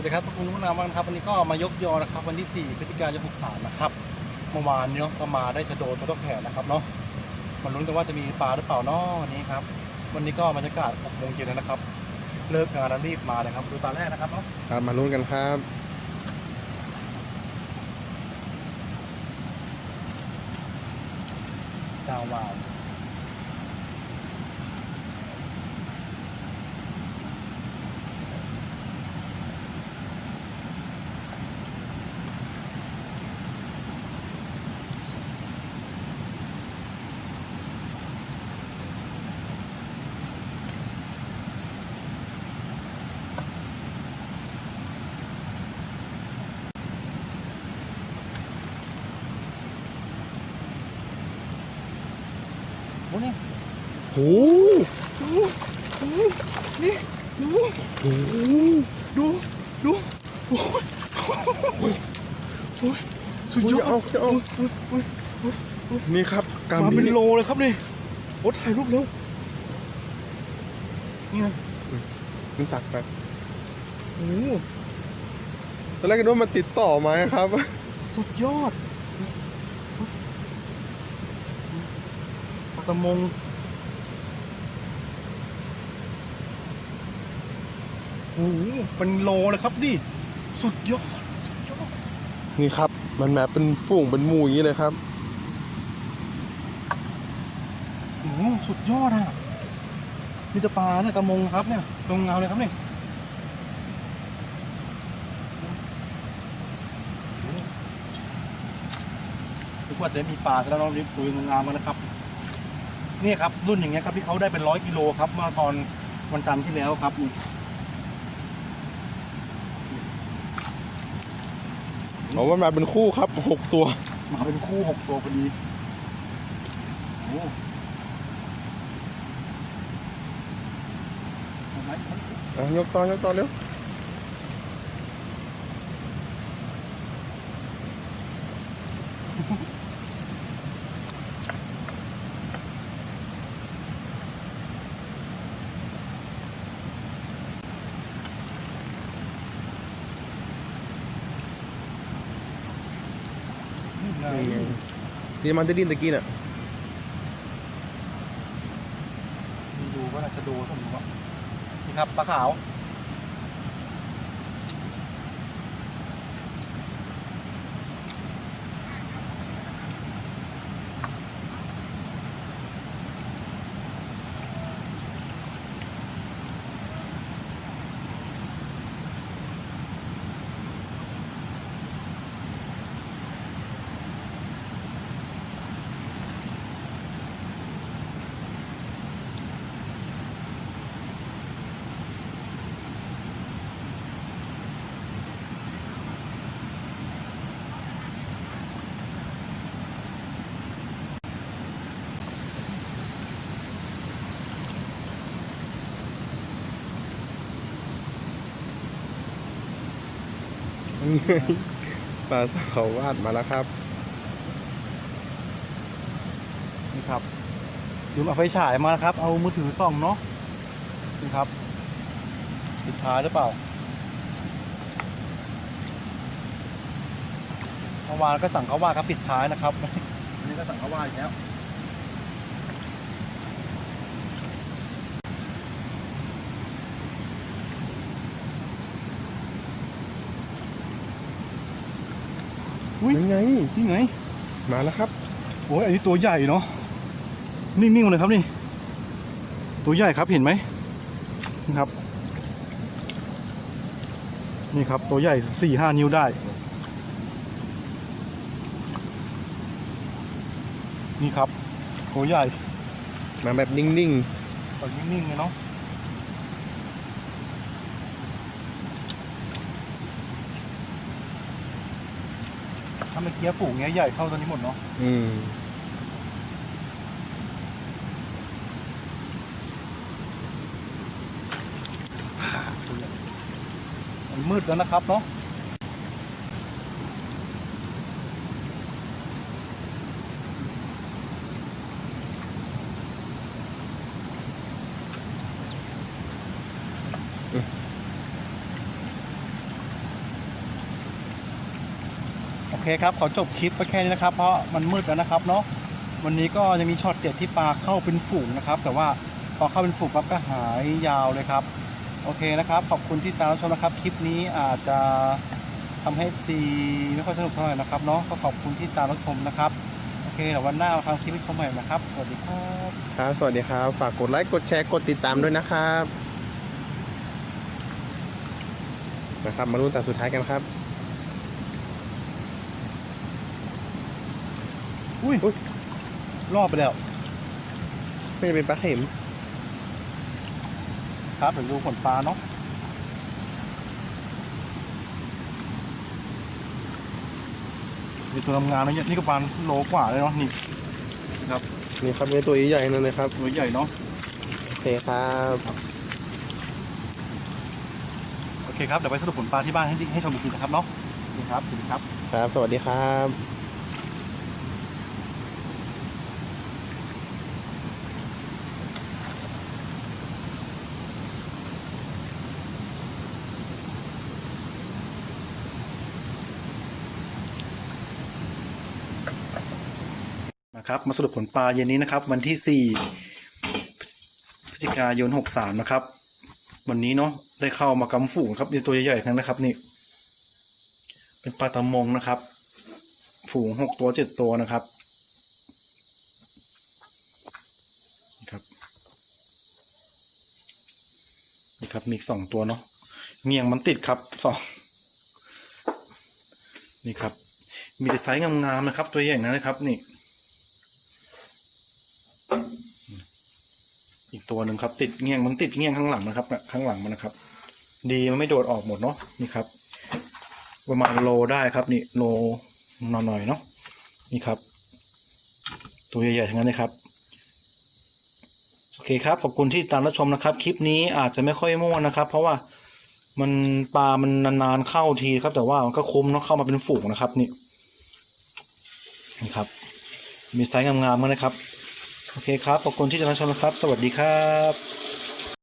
วัสดีครับคุณผู้นำนะครับวันนี้ก็มายกยอนะครับ วันที่ 4 พฤศจิกายน63นะครับเมื่อวานเนาะก็มาได้ชะโดตัวต้องแขนนะครับเนาะมาลุ้นกันว่าจะมีปลาหรือเปล่าเนาะวันนี้ครับ วันนี้ก็บรรยากาศ6โมงเย็นแล้วนะครับ เลิกงานแล้วรีบมาเลยครับดูตาแรกนะครับเนาะครับมาลุ้นกันครับดาววาว โอ้นี่โอ้โหนี่ดูโอ้โหดูดูโอ้ยโอ้ยโอ้ยสุดยอดเอาเอาโอ้ยโอ้ยนี่ครับกามมาเป็นนี้โลเลยครับนี่โอ้ถ่ายรูปเร็วนี่ไงมันตักไปโอ้โหตอนแรกคิดว่ามันติดต่อมาครับ สุดยอด ปลากระมงโอ้โหเป็นโลเลยครับดิสุดยอดสุดยอดนี่ครับ มันแบบเป็นฝูงเป็นหมู่อย่างนี้เลยครับโอ้โหสุดยอดอะมีแต่ปลาเนี่ยกระมงครับเนี่ยตรงเงาเลยครับเนี่ยนึกว่าจะมีปลาซะแล้วเรารีบคุยงามๆกันนะครับ นี่ครับรุ่นอย่างเงี้ยครับที่เขาได้เป็นร้อยกิโลครับเมื่อตอนวันจันทร์ที่แล้วครับนี่เอามันมาเป็นคู่ครับหกตัว มาเป็นคู่หกตัวพอดีโอ้เอาไหมอะยกต่อยกต่อเร็ว นี่ไงนี่มันจะดินตะกี้น่ะดูว่าน่าจะดูสมมติว่านี่ครับปลาขาว ปลาสาววาดมาแล้วครับ นี่ครับลืมเอาไฟฉายมาครับ เอามือถือส่องเนาะนี่ครับปิดท้ายหรือเปล่าเมื่อวานก็สั่งเขาว่าครับปิดท้ายนะครับอันนี้ก็สั่งเขาว่าอีกแล้ว อุ๊ยยังไงนี่ไง มาแล้วครับ โอ้ยอันนี้ตัวใหญ่เนาะ นิ่งๆเลยครับนี่ ตัวใหญ่ครับเห็นไหมนี่ครับ นี่ครับตัวใหญ่สี่ห้านิ้วได้ นี่ครับตัวใหญ่ มาแบบนิ่งตัวนิ่งๆเลยเนาะ เมื่อกี้ฝูงเนี้ยใหญ่เท่าตัวนี้หมดเนาะๆอืมมันมืดแล้วนะครับเนาะ เคครับขอจบคลิปไปแค่นี้นะครับ เพราะมันมืดแล้วนะครับเนาะวันนี้ก็ยังมีช็อตเด็ดที่ปลาเข้าเป็นฝูงนะครับ แต่ว่าพอเข้าเป็นฝูงปั๊บก็หายยาวเลยครับ โอเคนะครับ ขอบคุณที่ตามรับชมนะครับ คลิปนี้อาจจะทำให้ซีไม่ค่อยสนุกเท่าไหร่นะครับเนาะก็ขอบคุณที่ตามรับชมนะครับโอเคเดี๋ยววันหน้ามาทำคลิปให้ชมใหม่นะครับ สวัสดีครับครับสวัสดีครับ ฝากกดไลค์กดแชร์กดติดตามด้วยนะครับนะครับมาลุ้นแต่สุดท้ายกันครับ อุ้ยรอบไปแล้วไม่จะเป็นปลาเข็ม ครับเดี๋ยวดูผลปลาเนาะมีตัวทำงานนะเนี่ยนี่ก็ปลาโลกว่าเลยเนาะนี่ครับนี่ครับเป็นตัวใหญ่ๆนั่นนะครับตัวใหญ่เนาะโอเคครับโอเคครับเดี๋ยวไปสรุปผลปลาที่บ้านให้ให้ชมอีกทีนะครับเนาะนี่ครับสวัสดีครับ ครับ สวัสดีครับ ครับมาสรุปผลปลาเย็นนี้นะครับ วันที่ 4 พฤศจิกายน 63 นะครับ วันนี้เนาะได้เข้ามากำฝูงครับในตัวใหญ่ๆทั้งนะครับนี่ เป็นปลาตะมงนะครับ ฝูง 6 ตัว 7 ตัวนะครับนี่ครับนี่ครับมีอีกสองตัวเนาะเงียงมันติดครับสองนี่ครับ มีไซส์งามๆนะครับ ตัวใหญ่นะครับนี่ อีกตัวหนึ่งครับ ติดเงี้ยงมันติดเงี้ยงข้างหลังนะครับนะข้างหลังมันนะครับ ดีมันไม่โดดออกหมดเนาะนี่ครับ ประมาณโลได้ครับ นี่โลหน่อยๆเนาะนี่ครับ ตัวใหญ่ๆทั้งนั้นเลยครับโอเคครับขอบคุณที่ตามรับชมนะครับ คลิปนี้อาจจะไม่ค่อยม่วนนะครับ เพราะว่ามันปลามันนานๆเข้าทีครับ แต่ว่ามันก็คุ้มเนาะเข้ามาเป็นฝูงนะครับนี่นี่ครับ มีไซส์งามๆมากนะครับ โอเคครับ ขอบคุณที่ติดตามชมนะครับ สวัสดีครับ